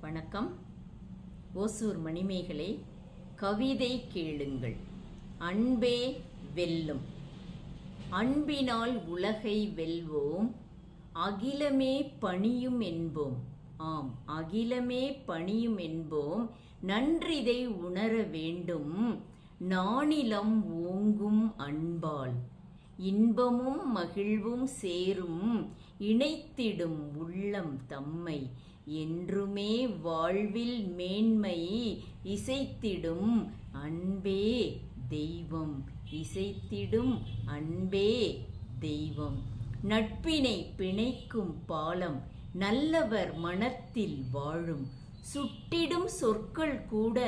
வணக்கம். ஓசூர் மணிமேகலை கவிதை கேளுங்கள். அன்பே வெல்லும். அன்பினால் உலகை வெல்வோம். அகிலமே பணியும் என்போம். ஆம் அகிலமே பணியும் என்போம் நன்றிதை உணர வேண்டும் நானிலம் ஓங்கும் அன்பால். இன்பமும் மகிழ்வும் சேரும் இணைத்திடும் உள்ளம் தம்மை. என்றுமே வாழ்வில் மேன்மை இசைத்திடும் அன்பே தெய்வம் இசைத்திடும் அன்பே தெய்வம். நட்பினை பிணைக்கும் பாலம் நல்லவர் மனத்தில் வாழும். சுட்டிடும் சொற்கள் கூட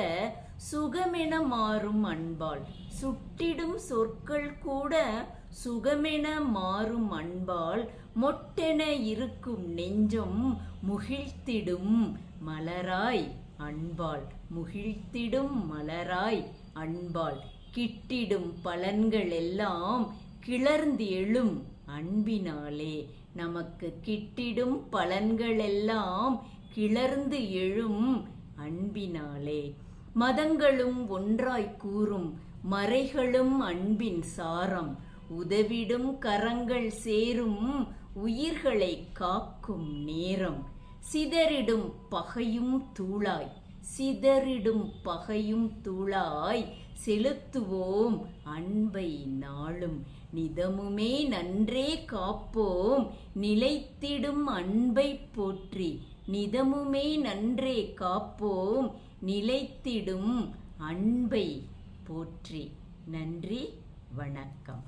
சுகமென மாறும் அன்பால். சுட்டிடும் சொற்கள் கூட சுகமென மாறும் அன்பால். மொட்டென இருக்கும் நெஞ்சம் முகிழ்த்திடும் மலராய் அன்பால். முகிழ்த்திடும் மலராய் அன்பால். கிட்டிடும் பலன்கள் எல்லாம் கிளர்ந்து எழும் அன்பினாலே நமக்கு கிட்டிடும் பலன்களெல்லாம் கிளர்ந்து எழும் அன்பினாலே. மதங்களும் ஒன்றாய் கூறும் மறைகளும் அன்பின் சாரம். உதவிடும் கரங்கள் சேரும் உயிர்களை காக்கும் நேரம். சிதறிடும் பகையும் தூளாய் சிதறிடும் பகையும் தூளாய் செலுத்துவோம் அன்பை நாளும். நிதமுமே நன்றே காப்போம். நிலைத்திடும் அன்பை போற்றி நிதமுமே நன்றே காப்போம். நிலைத்திடும் அன்பை போற்றி. நன்றி வணக்கம்.